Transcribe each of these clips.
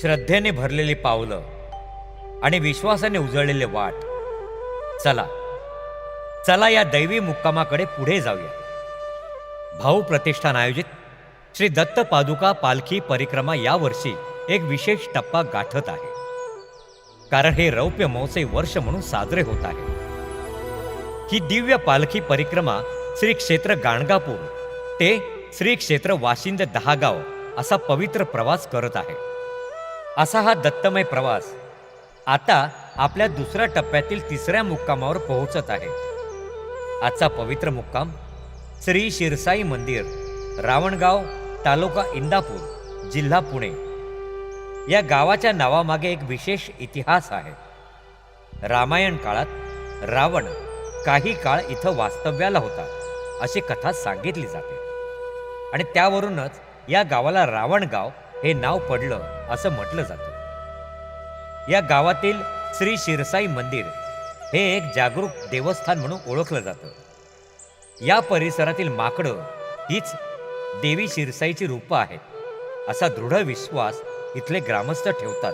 श्रद्धेने भरलेली पावलं आणि विश्वासाने उजळलेले वाट. चला चला या दैवी मुक्कामाकडे पुढे जाऊया. भाऊ प्रतिष्ठान आयोजित श्री दत्त पादुका पालखी परिक्रमा यावर्षी एक विशेष टप्पा गाठत आहे. कारण हे रौप्य मौसे वर्ष म्हणून साजरे होत आहे. ही दिव्य पालखी परिक्रमा श्री क्षेत्र गाणगापूर ते श्री क्षेत्र वाशिंद दहागाव असा पवित्र प्रवास करत आहे. असा हा दत्तमय प्रवास आता आपल्या दुसऱ्या टप्प्यातील तिसऱ्या मुक्कामावर पोहोचत आहे. आजचा पवित्र मुक्काम श्री शिरसाई मंदिर रावणगाव तालुका इंदापूर जिल्हा पुणे. या गावाच्या नावामागे एक विशेष इतिहास आहे. रामायण काळात रावण काही काळ इथं वास्तव्याला होता अशी कथा सांगितली जाते. आणि त्यावरूनच या गावाला रावणगाव हे नाव पडलं असं म्हटलं जातं. या गावातील श्री शिरसाई मंदिर हे एक जागरूक देवस्थान म्हणून ओळखलं जातं. या परिसरातील माकडं हीच देवी शिरसाईची रूपं आहेत असा दृढ विश्वास इथले ग्रामस्थ ठेवतात.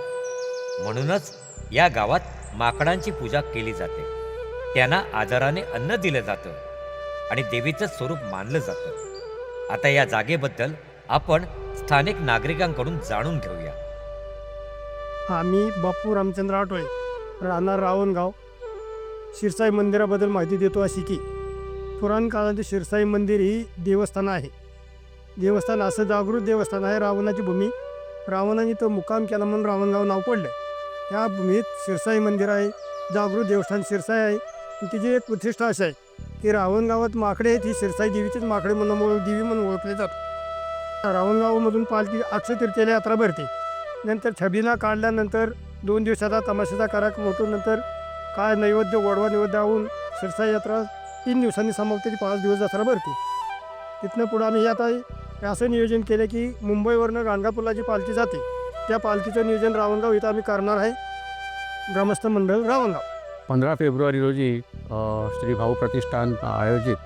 म्हणूनच या गावात माकडांची पूजा केली जाते. त्यांना आजाराने अन्न दिलं जातं आणि देवीचं स्वरूप मानलं जातं. आता या जागेबद्दल आपण स्थानिक नागरिकांकडून जाणून घेऊया. आम्ही बापू रामचंद्र आटोळे राहणार रावणगाव. शिरसाई मंदिराबद्दल माहिती देतो अशी की पुराण काळातील शिरसाई मंदिर ही देवस्थान आहे. देवस्थान असं जागृत देवस्थान आहे रावणाची भूमी. रावणाने तो मुक्काम केला म्हणून रावणगाव नाव पडलं. या भूमीत शिरसाई मंदिर आहे जागृत देवस्थान शिरसाई आहे. तिची एक प्रतिष्ठा अशी आहे की रावणगावात माकडे आहेत ही शिरसाई देवीचीच माकडे म्हणून देवी म्हणून ओळखले जातात. रावणगावमधून पालखी अक्षय तृतीयेला यात्रा भरते. नंतर छबिना काढल्यानंतर दोन दिवसाचा तमाशाचा कार्यक्रम होतो. नंतर काय नैवेद्य गोडवा नैवेद्य होऊन शिरसाई यात्रा तीन दिवसांनी समाप्त ती पाच दिवस यात्रा भरते. तिथनं पुढं आम्ही आता असं नियोजन केलं की मुंबईवरनं गाणगापूरला जी पालखी जाते त्या पालखीचं नियोजन रावणगाव इथं आम्ही करणार आहे. ग्रामस्थ मंडळ रावणगाव. पंधरा फेब्रुवारी रोजी श्री भाऊ प्रतिष्ठान आयोजित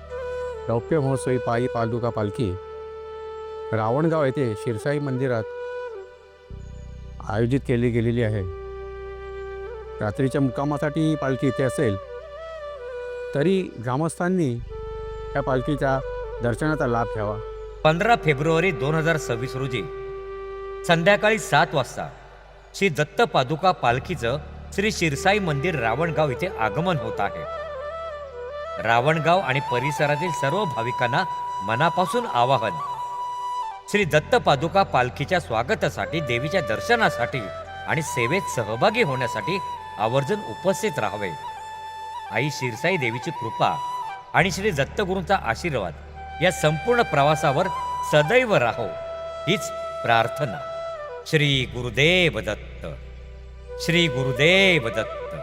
रौप्य महोत्सवी पायी पालुका पालखी रावणगाव येथे शिरसाई मंदिरात आयोजित केली गेलेली आहे. रात्रीच्या मुक्कामासाठी ही पालखी इथे असेल तरी ग्रामस्थांनी या पालखीच्या दर्शनाचा लाभ घ्यावा. पंधरा फेब्रुवारी दोन हजार सव्वीस रोजी संध्याकाळी सात वाजता श्री दत्त पादुका पालखीचं श्री शिरसाई मंदिर रावणगाव इथे आगमन होत आहे. रावणगाव आणि परिसरातील सर्व भाविकांना मनापासून आवाहन श्री दत्त पादुका पालखीच्या स्वागतासाठी देवीच्या दर्शनासाठी आणि सेवेत सहभागी होण्यासाठी आवर्जून उपस्थित राहावे. आई शिरसाई देवीची कृपा आणि श्री दत्तगुरूंचा आशीर्वाद या संपूर्ण प्रवासावर सदैव राहो हीच प्रार्थना. श्री गुरुदेव दत्त श्री गुरुदेव दत्त.